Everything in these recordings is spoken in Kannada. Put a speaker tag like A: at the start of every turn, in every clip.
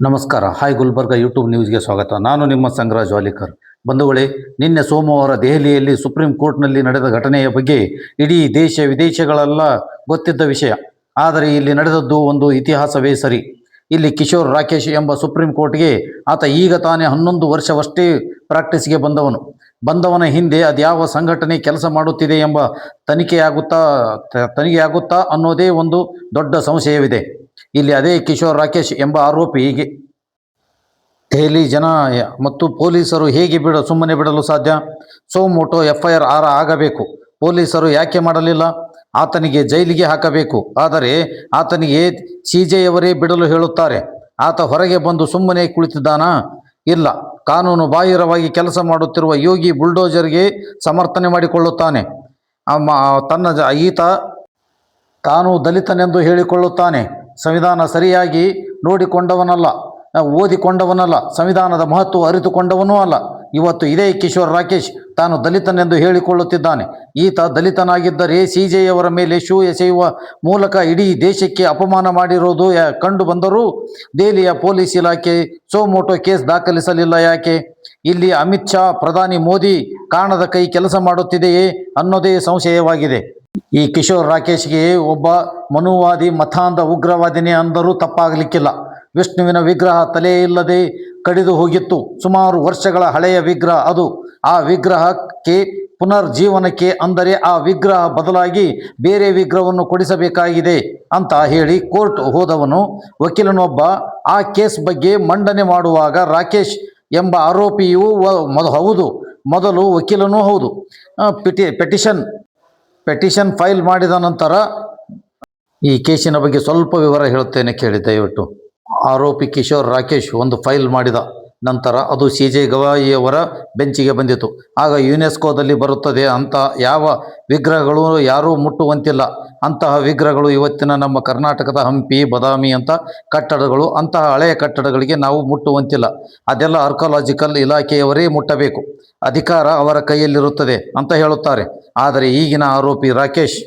A: ನಮಸ್ಕಾರ. ಹಾಯ್ ಗುಲ್ಬರ್ಗ ಯೂಟ್ಯೂಬ್ ನ್ಯೂಸ್ಗೆ ಸ್ವಾಗತ. ನಾನು ನಿಮ್ಮ ಸಂಗ್ರಾಜ್ ವಾಲಿಕರ್. ಬಂಧುಗಳೇ, ನಿನ್ನೆ ಸೋಮವಾರ ದೆಹಲಿಯಲ್ಲಿ ಸುಪ್ರೀಂ ಕೋರ್ಟ್ನಲ್ಲಿ ನಡೆದ ಘಟನೆಯ ಬಗ್ಗೆ ಇಡೀ ದೇಶ ವಿದೇಶಗಳೆಲ್ಲ ಗೊತ್ತಿದ್ದ ವಿಷಯ. ಆದರೆ ಇಲ್ಲಿ ನಡೆದದ್ದು ಒಂದು ಇತಿಹಾಸವೇ ಸರಿ. ಇಲ್ಲಿ ಕಿಶೋರ್ ರಾಕೇಶ್ ಎಂಬ ಸುಪ್ರೀಂ ಕೋರ್ಟ್ಗೆ ಆತ ಈಗ ತಾನೇ ಹನ್ನೊಂದು ವರ್ಷವಷ್ಟೇ ಪ್ರಾಕ್ಟೀಸ್ಗೆ ಬಂದವನು. ಬಂದವನ ಹಿಂದೆ ಅದ್ಯಾವ ಸಂಘಟನೆ ಕೆಲಸ ಮಾಡುತ್ತಿದೆ ಎಂಬ ತನಿಖೆಯಾಗುತ್ತಾ ತನಿಖೆಯಾಗುತ್ತಾ ಅನ್ನೋದೇ ಒಂದು ದೊಡ್ಡ ಸಂಶಯವಿದೆ. ಇಲ್ಲಿ ಅದೇ ಕಿಶೋರ್ ರಾಕೇಶ್ ಎಂಬ ಆರೋಪಿ ಹೀಗೆ. ದೆಹಲಿ ಜನ ಮತ್ತು ಪೊಲೀಸರು ಹೇಗೆ ಬಿಡ ಸುಮ್ಮನೆ ಬಿಡಲು ಸಾಧ್ಯ? ಸೋಮೋಟೋ ಎಫ್ ಐ ಆರ್ ಆಗಬೇಕು. ಪೊಲೀಸರು ಯಾಕೆ ಮಾಡಲಿಲ್ಲ? ಆತನಿಗೆ ಜೈಲಿಗೆ ಹಾಕಬೇಕು. ಆದರೆ ಆತನಿಗೆ ಸಿ ಯವರೇ ಬಿಡಲು ಹೇಳುತ್ತಾರೆ. ಆತ ಹೊರಗೆ ಬಂದು ಸುಮ್ಮನೆ ಕುಳಿತಿದ್ದಾನಾ? ಇಲ್ಲ. ಕಾನೂನು ಬಾಹಿರವಾಗಿ ಕೆಲಸ ಮಾಡುತ್ತಿರುವ ಯೋಗಿ ಬುಲ್ಡೋಜರ್ಗೆ ಸಮರ್ಥನೆ ಮಾಡಿಕೊಳ್ಳುತ್ತಾನೆ. ತನ್ನ ಈತ ತಾನು ದಲಿತನೆಂದು ಹೇಳಿಕೊಳ್ಳುತ್ತಾನೆ. ಸಂವಿಧಾನ ಸರಿಯಾಗಿ ನೋಡಿಕೊಂಡವನಲ್ಲ ಓದಿಕೊಂಡವನಲ್ಲ, ಸಂವಿಧಾನದ ಮಹತ್ವ ಅರಿತುಕೊಂಡವನೂ ಅಲ್ಲ. ಇವತ್ತು ಇದೇ ಕಿಶೋರ್ ರಾಕೇಶ್ ತಾನು ದಲಿತನೆಂದು ಹೇಳಿಕೊಳ್ಳುತ್ತಿದ್ದಾನೆ. ಈತ ದಲಿತನಾಗಿದ್ದರೆ ಸಿ ಅವರ ಮೇಲೆ ಶೂ ಎಸೆಯುವ ಮೂಲಕ ಇಡೀ ದೇಶಕ್ಕೆ ಅಪಮಾನ ಮಾಡಿರೋದು ಕಂಡು ಬಂದರೂ ದೆಹಲಿಯ ಪೊಲೀಸ್ ಇಲಾಖೆ ಸೋಮೋಟೋ ಕೇಸ್ ದಾಖಲಿಸಲಿಲ್ಲ ಯಾಕೆ? ಇಲ್ಲಿ ಅಮಿತ್ ಶಾ, ಪ್ರಧಾನಿ ಮೋದಿ ಕಾಣದ ಕೈ ಕೆಲಸ ಮಾಡುತ್ತಿದೆಯೇ ಅನ್ನೋದೇ ಸಂಶಯವಾಗಿದೆ. ಈ ಕಿಶೋರ್ ರಾಕೇಶ್ಗೆ ಒಬ್ಬ ಮನುವಾದಿ ಮತಾಂಧ ಉಗ್ರವಾದಿನೇ ಅಂದರೂ ತಪ್ಪಾಗಲಿಕ್ಕಿಲ್ಲ. ವಿಷ್ಣುವಿನ ವಿಗ್ರಹ ತಲೆ ಇಲ್ಲದೆ ಕಡಿದು ಹೋಗಿತ್ತು. ಸುಮಾರು ವರ್ಷಗಳ ಹಳೆಯ ವಿಗ್ರಹ ಅದು. ಆ ವಿಗ್ರಹಕ್ಕೆ ಪುನರ್ಜೀವನಕ್ಕೆ ಅಂದರೆ ಆ ವಿಗ್ರಹ ಬದಲಾಗಿ ಬೇರೆ ವಿಗ್ರಹವನ್ನು ಕೊಡಿಸಬೇಕಾಗಿದೆ ಅಂತ ಹೇಳಿ ಕೋರ್ಟ್ ಹೋದವನು ವಕೀಲನೊಬ್ಬ ಆ ಕೇಸ್ ಬಗ್ಗೆ ಮಂಡನೆ ಮಾಡುವಾಗ ರಾಕೇಶ್ ಎಂಬ ಆರೋಪಿಯು ಹೌದು. ಮೊದಲು ವಕೀಲನೂ ಹೌದು. ಪಿಟಿ ಪೆಟಿಷನ್ ಪೆಟಿಷನ್ ಫೈಲ್ ಮಾಡಿದ ನಂತರ ಈ ಕೇಸಿನ ಬಗ್ಗೆ ಸ್ವಲ್ಪ ವಿವರ ಹೇಳುತ್ತೇನೆ ಕೇಳಿ, ದಯವಿಟ್ಟು. ಆರೋಪಿ ಕಿಶೋರ್ ರಾಕೇಶ್ ಒಂದು ಫೈಲ್ ಮಾಡಿದ ನಂತರ ಅದು ಸಿ ಜೆ ಗವಾಯಿಯವರ ಬೆಂಚಿಗೆ ಬಂದಿತು ಆಗ ಯುನೆಸ್ಕೋದಲ್ಲಿ ಬರುತ್ತದೆ ಅಂತ ಯಾವ ವಿಗ್ರಹಗಳು ಯಾರೂ ಮುಟ್ಟುವಂತಿಲ್ಲ. ಅಂತಹ ವಿಗ್ರಹಗಳು ಇವತ್ತಿನ ನಮ್ಮ ಕರ್ನಾಟಕದ ಹಂಪಿ, ಬದಾಮಿ ಅಂತ ಕಟ್ಟಡಗಳು, ಅಂತಹ ಹಳೆಯ ಕಟ್ಟಡಗಳಿಗೆ ನಾವು ಮುಟ್ಟುವಂತಿಲ್ಲ. ಅದೆಲ್ಲ ಆರ್ಕಾಲಜಿಕಲ್ ಇಲಾಖೆಯವರೇ ಮುಟ್ಟಬೇಕು. ಅಧಿಕಾರ ಅವರ ಕೈಯಲ್ಲಿರುತ್ತದೆ ಅಂತ ಹೇಳುತ್ತಾರೆ. ಆದರೆ ಈಗಿನ ಆರೋಪಿ ರಾಕೇಶ್,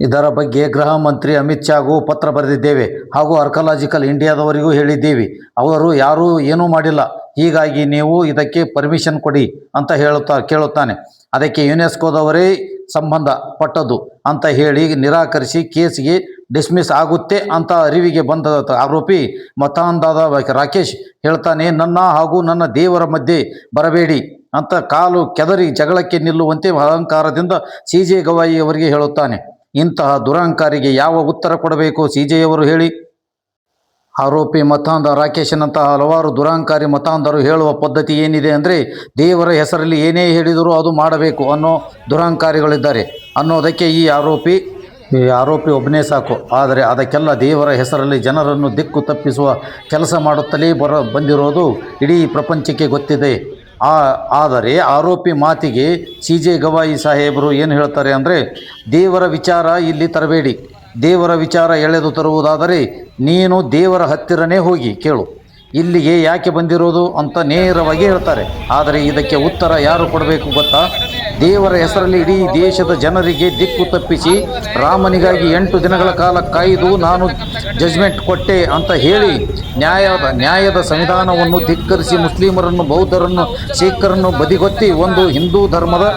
A: ಇದರ ಬಗ್ಗೆ ಗೃಹ ಮಂತ್ರಿ ಅಮಿತ್ ಶಾಗೂ ಪತ್ರ ಬರೆದಿದ್ದೇವೆ ಹಾಗೂ ಆರ್ಕಾಲಾಜಿಕಲ್ ಇಂಡಿಯಾದವರಿಗೂ ಹೇಳಿದ್ದೀವಿ. ಅವರು ಯಾರೂ ಏನೂ ಮಾಡಿಲ್ಲ. ಹೀಗಾಗಿ ನೀವು ಇದಕ್ಕೆ ಪರ್ಮಿಷನ್ ಕೊಡಿ ಅಂತ ಹೇಳುತ್ತಾ, ಕೇಳುತ್ತಾನೆ. ಅದಕ್ಕೆ ಯುನೆಸ್ಕೋದವರೇ ಸಂಬಂಧ ಪಟ್ಟದ್ದು ಅಂತ ಹೇಳಿ ನಿರಾಕರಿಸಿ ಕೇಸಿಗೆ ಡಿಸ್ಮಿಸ್ ಆಗುತ್ತೆ ಅಂತ ಅರಿವಿಗೆ ಬಂದ ಆರೋಪಿ ಮತಾಂಧದ ರಾಕೇಶ್ ಹೇಳ್ತಾನೆ, ನನ್ನ ಹಾಗೂ ನನ್ನ ದೇವರ ಮಧ್ಯೆ ಬರಬೇಡಿ ಅಂತ ಕಾಲು ಕೆದರಿ ಜಗಳಕ್ಕೆ ನಿಲ್ಲುವಂತೆ ಅಹಂಕಾರದಿಂದ ಸಿ ಜೆ ಗವಾಯಿ ಅವರಿಗೆ ಹೇಳುತ್ತಾನೆ. ಇಂತಹ ದುರಹಂಕಾರಿಗೆ ಯಾವ ಉತ್ತರ ಕೊಡಬೇಕು? ಸಿ ಅವರು ಹೇಳಿ. ಆರೋಪಿ ಮತಾಂಧ ರಾಕೇಶನಂತಹ ಹಲವಾರು ದುರಾಂಕಾರಿ ಮತಾಂಧರು ಹೇಳುವ ಪದ್ಧತಿ ಏನಿದೆ ಅಂದರೆ, ದೇವರ ಹೆಸರಲ್ಲಿ ಏನೇ ಹೇಳಿದರೂ ಅದು ಮಾಡಬೇಕು ಅನ್ನೋ ದುರಾಂಕಾರಿಗಳಿದ್ದಾರೆ ಅನ್ನೋದಕ್ಕೆ ಈ ಆರೋಪಿ ಈ ಆರೋಪಿ ಒಬ್ಬನೇ ಸಾಕು. ಆದರೆ ಅದಕ್ಕೆಲ್ಲ ದೇವರ ಹೆಸರಲ್ಲಿ ಜನರನ್ನು ದಿಕ್ಕು ತಪ್ಪಿಸುವ ಕೆಲಸ ಮಾಡುತ್ತಲೇ ಬರ, ಬಂದಿರೋದು ಇಡೀ ಪ್ರಪಂಚಕ್ಕೆ ಗೊತ್ತಿದೆ. ಆ, ಆದರೆ ಆರೋಪಿ ಮಾತಿಗೆ ಸಿ ಜೆ ಗವಾಯಿ ಸಾಹೇಬರು ಏನು ಹೇಳ್ತಾರೆ ಅಂದರೆ, ದೇವರ ವಿಚಾರ ಇಲ್ಲಿ ತರಬೇಡಿ. ದೇವರ ವಿಚಾರ ಎಳೆದು ತರುವುದಾದರೆ ನೀನು ದೇವರ ಹತ್ತಿರನೇ ಹೋಗಿ ಕೇಳು. ಇಲ್ಲಿಗೆ ಯಾಕೆ ಬಂದಿರೋದು ಅಂತ ನೇರವಾಗಿ ಹೇಳ್ತಾರೆ. ಆದರೆ ಇದಕ್ಕೆ ಉತ್ತರ ಯಾರು ಕೊಡಬೇಕು ಗೊತ್ತಾ? ದೇವರ ಹೆಸರಲ್ಲಿ ಇಡೀ ದೇಶದ ಜನರಿಗೆ ದಿಕ್ಕು ತಪ್ಪಿಸಿ ರಾಮನಿಗಾಗಿ ಎಂಟು ದಿನಗಳ ಕಾಲ ಕಾಯ್ದು ನಾನು ಜಜ್ಮೆಂಟ್ ಕೊಟ್ಟೆ ಅಂತ ಹೇಳಿ ನ್ಯಾಯದ ನ್ಯಾಯದ ಸಂವಿಧಾನವನ್ನು ಧಿಕ್ಕರಿಸಿ ಮುಸ್ಲಿಮರನ್ನು, ಬೌದ್ಧರನ್ನು, ಸಿಖ್ಖರನ್ನು ಬದಿಗೊತ್ತಿ ಒಂದು ಹಿಂದೂ ಧರ್ಮದ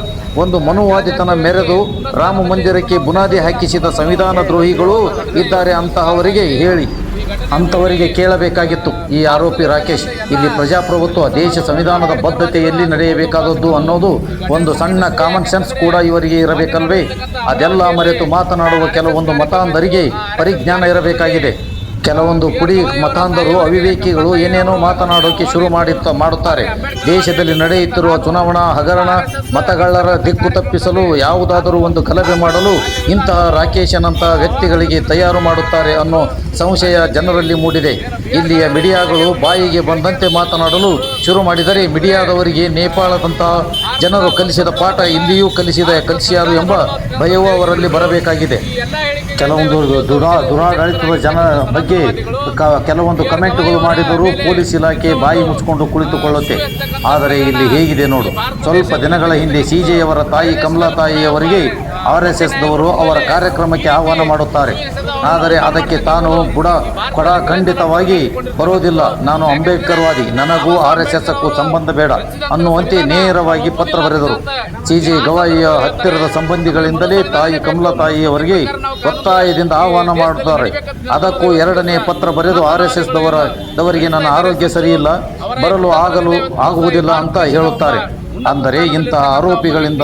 A: ಒಂದು ಮನುವಾದಿತನ ಮೆರೆದು ರಾಮ ಮಂದಿರಕ್ಕೆ ಬುನಾದಿ ಹಾಕಿಸಿದ ಸಂವಿಧಾನ ದ್ರೋಹಿಗಳು ಇದ್ದಾರೆ ಅಂತಹವರಿಗೆ ಹೇಳಿ. ಅಂಥವರಿಗೆ ಕೇಳಬೇಕಾಗಿತ್ತು. ಈ ಆರೋಪಿ ರಾಕೇಶ್, ಇಲ್ಲಿ ಪ್ರಜಾಪ್ರಭುತ್ವ, ದೇಶ ಸಂವಿಧಾನದ ಬದ್ಧತೆಯಲ್ಲಿ ನಡೆಯಬೇಕಾದದ್ದು ಅನ್ನೋದು ಒಂದು ಸಣ್ಣ ಕಾಮನ್ ಸೆನ್ಸ್ ಕೂಡ ಇವರಿಗೆ ಇರಬೇಕಲ್ವೇ? ಅದೆಲ್ಲ ಮರೆತು ಮಾತನಾಡುವ ಕೆಲವೊಂದು ಮತಾಂಧರಿಗೆ ಪರಿಜ್ಞಾನ ಇರಬೇಕಾಗಿದೆ. ಕೆಲವೊಂದು ಕುಡಿ ಮತಾಂಧರು, ಅವಿವೇಕಿಗಳು ಏನೇನೋ ಮಾತನಾಡೋಕೆ ಶುರು ಮಾಡಿತ್ತ, ಮಾಡುತ್ತಾರೆ. ದೇಶದಲ್ಲಿ ನಡೆಯುತ್ತಿರುವ ಚುನಾವಣಾ ಹಗರಣ ಮತಗಳ್ಳರ ದಿಕ್ಕು ತಪ್ಪಿಸಲು ಯಾವುದಾದರೂ ಒಂದು ಗಲಭೆ ಮಾಡಲು ಇಂತಹ ರಾಕೇಶನಂತಹ ವ್ಯಕ್ತಿಗಳಿಗೆ ತಯಾರು ಮಾಡುತ್ತಾರೆ ಅನ್ನೋ ಸಂಶಯ ಜನರಲ್ಲಿ ಮೂಡಿದೆ. ಇಲ್ಲಿಯ ಮೀಡಿಯಾಗಳು ಬಾಯಿಗೆ ಬಂದಂತೆ ಮಾತನಾಡಲು ಶುರು ಮಾಡಿದರೆ ಮೀಡಿಯಾದವರಿಗೆ ನೇಪಾಳದಂತಹ ಜನರು ಕಲಿಸಿದ ಪಾಠ, ಇಲ್ಲಿಯೂ ಕಲಿಸಿದ ಕಲಿಸಿಯಾರು ಎಂಬ ಭಯವೂ ಅವರಲ್ಲಿ ಬರಬೇಕಾಗಿದೆ. ಕೆಲವೊಂದು ದುರಾ ದುರಾಡಳಿತದ ಜನ ಬಗ್ಗೆ ಕೆಲವೊಂದು ಕಮೆಂಟ್ಗಳು ಮಾಡಿದರೂ ಪೊಲೀಸ್ ಇಲಾಖೆ ಬಾಯಿ ಮುಚ್ಚಿಕೊಂಡು ಕುಳಿತುಕೊಳ್ಳುತ್ತೆ. ಆದರೆ ಇಲ್ಲಿ ಹೇಗಿದೆ ನೋಡು. ಸ್ವಲ್ಪ ದಿನಗಳ ಹಿಂದೆ ಸಿ ಅವರ ತಾಯಿ ಕಮಲಾ ತಾಯಿಯವರಿಗೆ ಆರ್ ಎಸ್ ಎಸ್ದವರು ಅವರ ಕಾರ್ಯಕ್ರಮಕ್ಕೆ ಆಹ್ವಾನ ಮಾಡುತ್ತಾರೆ. ಆದರೆ ಅದಕ್ಕೆ ತಾನು ಬುಡ ಕೊಡ ಖಂಡಿತವಾಗಿ ಬರೋದಿಲ್ಲ ನಾನು ಅಂಬೇಡ್ಕರ್ವಾದಿ. ನನಗೂ ಆರ್ ಎಸ್ ಎಸ್ಕ್ಕೂ ಸಂಬಂಧ ಬೇಡ ಅನ್ನುವಂತೆ ನೇರವಾಗಿ ಪತ್ರ ಬರೆದರು. ಸಿ ಜೆ ಗವಾಯಿಯ ಹತ್ತಿರದ ಸಂಬಂಧಿಗಳಿಂದಲೇ ತಾಯಿ ಕಮಲಾ ತಾಯಿಯವರಿಗೆ ಒತ್ತಾಯದಿಂದ ಆಹ್ವಾನ ಮಾಡುತ್ತಾರೆ. ಅದಕ್ಕೂ ಎರಡನೇ ಪತ್ರ ಬರೆದು ಆರ್ ಎಸ್ ಎಸ್ ದವರ ದವರಿಗೆ ನನ್ನ ಆರೋಗ್ಯ ಸರಿಯಿಲ್ಲ, ಬರಲು ಆಗಲು ಆಗುವುದಿಲ್ಲ ಅಂತ ಹೇಳುತ್ತಾರೆ. ಅಂದರೆ ಇಂತಹ ಆರೋಪಿಗಳಿಂದ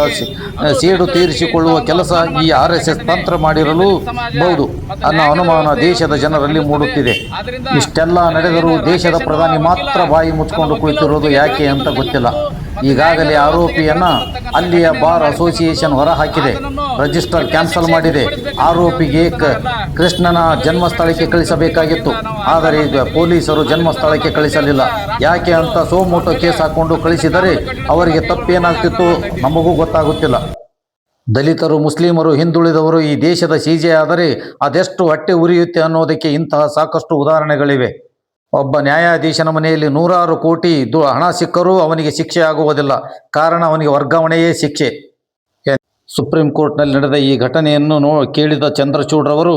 A: ಸೇಡು ತೀರಿಸಿಕೊಳ್ಳುವ ಕೆಲಸ ಈ ಆರ್ ಎಸ್ ಎಸ್ ತಂತ್ರ ಮಾಡಿರಲು ಬಹುದು ಅನ್ನೋ ಅನುಮಾನ ದೇಶದ ಜನರಲ್ಲಿ ಮೂಡುತ್ತಿದೆ. ಇಷ್ಟೆಲ್ಲ ನಡೆದರೂ ದೇಶದ ಪ್ರಧಾನಿ ಮಾತ್ರ ಬಾಯಿ ಮುಚ್ಚಿಕೊಂಡು ಕುಳಿತಿರೋದು ಯಾಕೆ ಅಂತ ಗೊತ್ತಿಲ್ಲ. ಈಗಾಗಲೇ ಆರೋಪಿಯನ್ನ ಅಲ್ಲಿಯ ಬಾರ್ ಅಸೋಸಿಯೇಷನ್ ಹೊರಹಾಕಿದೆ. ರಿಜಿಸ್ಟರ್ ಕ್ಯಾನ್ಸಲ್ ಮಾಡಿದೆ. ಆರೋಪಿಗೆ ಕೃಷ್ಣನ ಜನ್ಮಸ್ಥಳಕ್ಕೆ ಕಳಿಸಬೇಕಾಗಿತ್ತು. ಆದರೆ ಈಗ ಪೊಲೀಸರು ಜನ್ಮಸ್ಥಳಕ್ಕೆ ಕಳಿಸಲಿಲ್ಲ. ಯಾಕೆ ಅಂತ ಸೋಮೋಟೋ ಕೇಸ್ ಹಾಕೊಂಡು ಕಳಿಸಿದರೆ ಅವರಿಗೆ ತಪ್ಪೇನಾಗ್ತಿತ್ತು ನಮಗೂ ಗೊತ್ತಾಗುತ್ತಿಲ್ಲ. ದಲಿತರು, ಮುಸ್ಲಿಮರು ಹಿಂದುಳಿದವರು ಈ ದೇಶದ ಸೀಜೆ ಆದರೆ ಅದೆಷ್ಟು ಹೊಟ್ಟೆ ಉರಿಯುತ್ತೆ ಅನ್ನೋದಕ್ಕೆ ಇಂತಹ ಸಾಕಷ್ಟು ಉದಾಹರಣೆಗಳಿವೆ. ಒಬ್ಬ ನ್ಯಾಯಾಧೀಶನ ಮನೆಯಲ್ಲಿ ನೂರಾರು ಕೋಟಿ ದು ಹಣ ಸಿಕ್ಕರೂ ಅವನಿಗೆ ಶಿಕ್ಷೆ ಆಗುವುದಿಲ್ಲ. ಕಾರಣ ಅವನಿಗೆ ವರ್ಗಾವಣೆಯೇ ಶಿಕ್ಷೆ. ಸುಪ್ರೀಂ ಕೋರ್ಟ್ನಲ್ಲಿ ನಡೆದ ಈ ಘಟನೆಯನ್ನು ನೋ ಕೇಳಿದ ಚಂದ್ರಚೂಡ್ರವರು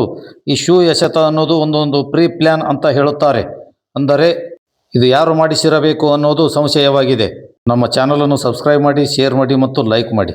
A: ಈ ಶೂ ಎಸೆತ ಅನ್ನೋದು ಒಂದೊಂದು ಪ್ರೀ ಪ್ಲ್ಯಾನ್ ಅಂತ ಹೇಳುತ್ತಾರೆ. ಅಂದರೆ ಇದು ಯಾರು ಮಾಡಿಸಿರಬೇಕು ಅನ್ನೋದು ಸಂಶಯವಾಗಿದೆ. ನಮ್ಮ ಚಾನಲನ್ನು ಸಬ್ಸ್ಕ್ರೈಬ್ ಮಾಡಿ, ಶೇರ್ ಮಾಡಿ ಮತ್ತು ಲೈಕ್ ಮಾಡಿ.